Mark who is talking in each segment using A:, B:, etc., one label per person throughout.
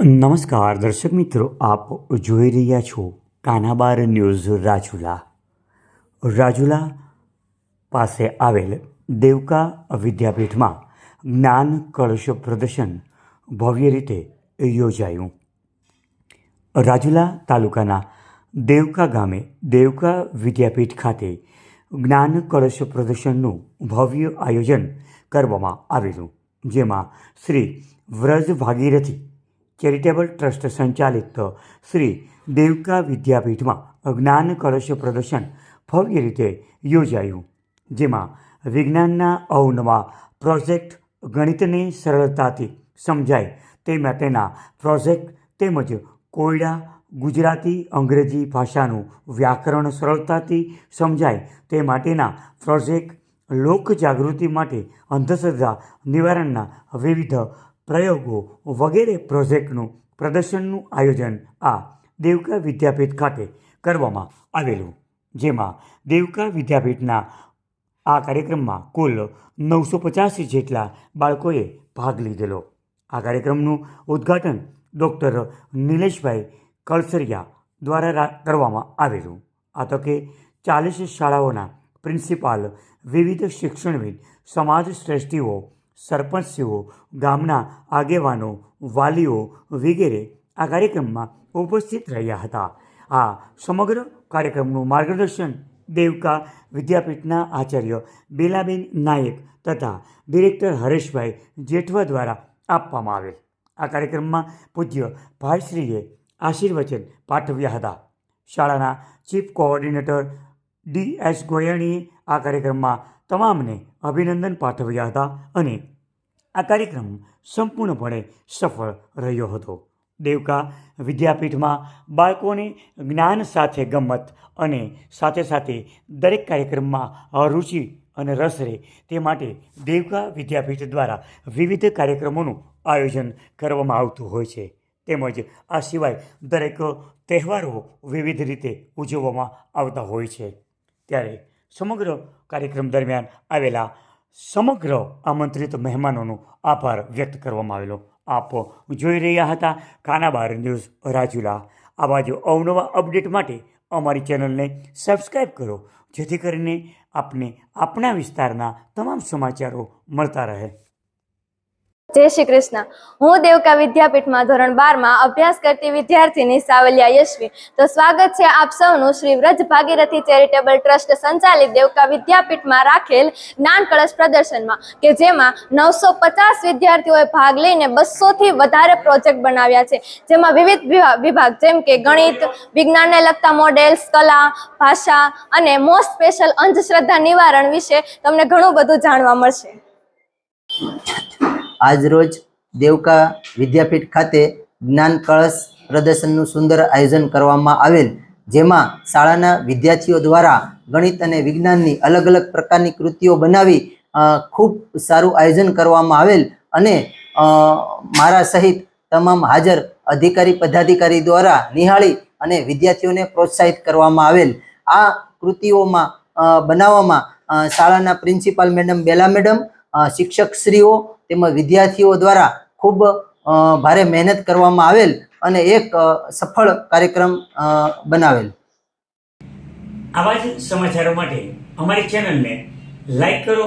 A: નમસ્કાર, દર્શક મિત્રો, આપ જોઈ રહ્યા છો કાનાબાર ન્યૂઝ રાજુલા. રાજુલા પાસે આવેલ દેવકા વિદ્યાપીઠમાં જ્ઞાન કળશ પ્રદર્શન ભવ્ય રીતે યોજાયું. રાજુલા તાલુકાના દેવકા ગામે દેવકા વિદ્યાપીઠ ખાતે જ્ઞાન કળશ પ્રદર્શનનું ભવ્ય આયોજન કરવામાં આવેલું, જેમાં શ્રી વ્રજ ભાગીરથી ચેરિટેબલ ટ્રસ્ટ સંચાલિત શ્રી દેવકા વિદ્યાપીઠમાં જ્ઞાન કળશ પ્રદર્શન ભવ્ય રીતે યોજાયું, જેમાં વિજ્ઞાનના અવનવા પ્રોજેક્ટ ગણિતને સરળતાથી સમજાય તે માટેના પ્રોજેક્ટ તેમજ કોયડા ગુજરાતી અંગ્રેજી ભાષાનું વ્યાકરણ સરળતાથી સમજાય તે માટેના પ્રોજેક્ટ લોકજાગૃતિ માટે અંધશ્રદ્ધા નિવારણના વિવિધ પ્રયોગો વગેરે પ્રોજેક્ટનું પ્રદર્શનનું આયોજન આ દેવકા વિદ્યાપીઠ ખાતે કરવામાં આવેલું. જેમાં દેવકા વિદ્યાપીઠના આ કાર્યક્રમમાં કુલ નવસો પચાસ જેટલા બાળકોએ ભાગ લીધેલો. આ કાર્યક્રમનું ઉદ્ઘાટન ડૉક્ટર નિલેશભાઈ કળસરિયા દ્વારા કરવામાં આવેલું. આ તકે ચાલીસ શાળાઓના પ્રિન્સિપાલ, વિવિધ શિક્ષણવિદ, સમાજ શ્રેષ્ઠીઓ સરપંચશ્રીઓ, ગામના આગેવાનો, વાલીઓ વગેરે આ કાર્યક્રમમાં ઉપસ્થિત રહ્યા હતા. આ સમગ્ર કાર્યક્રમનું માર્ગદર્શન દેવકા વિદ્યાપીઠના આચાર્ય બેલાબેન નાયક તથા ડિરેક્ટર હરેશભાઈ જેઠવા દ્વારા આપવામાં આવેલ. આ કાર્યક્રમમાં પૂજ્ય ભાઈશ્રીએ આશીર્વચન પાઠવ્યા હતા. શાળાના ચીફ કોઓર્ડિનેટર ડી એસ ગોયાણીએ આ કાર્યક્રમમાં તમામને અભિનંદન પાઠવ્યા હતા અને આ કાર્યક્રમ સંપૂર્ણપણે સફળ રહ્યો હતો. દેવકા વિદ્યાપીઠમાં બાળકોને જ્ઞાન સાથે ગમત અને સાથે સાથે દરેક કાર્યક્રમમાં રુચિ અને રસ રહે તે માટે દેવકા વિદ્યાપીઠ દ્વારા વિવિધ કાર્યક્રમોનું આયોજન કરવામાં આવતું હોય છે. તેમજ આ સિવાય દરેક તહેવારો વિવિધ રીતે ઉજવવામાં આવતા હોય છે. ત્યારે સમગ્ર કાર્યક્રમ દરમિયાન આવેલા સમગ્ર આમંત્રિત મહેમાનોનો આભાર વ્યક્ત કરવામાં આવેલો. આપ જોઈ રહ્યા હતા કાનાબાર ન્યૂઝ રાજુલા. આવા જ અવનવા અપડેટ માટે અમારી ચેનલને સબસ્ક્રાઈબ કરો, જેથી કરીને આપને આપણા વિસ્તારના તમામ સમાચારો મળતા રહે.
B: જય શ્રી કૃષ્ણ. હું દેવકા વિદ્યાપીઠમાં ધોરણ બારમાં અભ્યાસ કરતી વિદ્યાર્થીની સાવલિયા યશવી. તો સ્વાગત છે આપ સૌનું શ્રી વ્રજ ભાગીરથી ચેરિટેબલ ટ્રસ્ટ સંચાલિત દેવકા વિદ્યાપીઠમાં રાખેલ જ્ઞાન કળશ પ્રદર્શનમાં, કે જેમાં નવસો પચાસ વિદ્યાર્થીઓએ ભાગ લઈને બસોથી વધારે પ્રોજેક્ટ બનાવ્યા છે. જેમાં વિવિધ વિભાગ, જેમ કે ગણિત, વિજ્ઞાનને લગતા મોડેલ્સ, કલા, ભાષા અને મોસ્ટ સ્પેશિયલ અંધશ્રદ્ધા નિવારણ વિશે તમને ઘણું બધું જાણવા મળશે.
C: આજરોજ દેવકા વિદ્યાપીઠ ખાતે જ્ઞાન કળશ પ્રદર્શનનું સુંદર આયોજન કરવામાં આવેલ, જેમાં શાળાના વિદ્યાર્થીઓ દ્વારા ગણિત અને વિજ્ઞાનની અલગ અલગ પ્રકારની કૃતિઓ બનાવી ખૂબ સારું આયોજન કરવામાં આવેલ અને મારા સહિત તમામ હાજર અધિકારી પદાધિકારી દ્વારા નિહાળી અને વિદ્યાર્થીઓને પ્રોત્સાહિત કરવામાં આવેલ. આ કૃતિઓમાં બનાવવામાં શાળાના પ્રિન્સિપાલ મેડમ બેલા મેડમ શિક્ષકશ્રીઓ તેમજ વિદ્યાર્થીઓ દ્વારા ખૂબ ભારે મહેનત કરવામાં આવેલ અને એક સફળ કાર્યક્રમ બનાવેલ.
A: આવા જ સમાચારો માટે અમારી ચેનલને લાઈક કરો,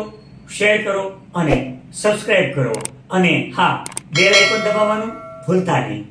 A: શેર કરો અને સબસ્ક્રાઈબ કરો. અને હા, બેલ આઇકોન દબાવવાનું ભૂલતા નહીં.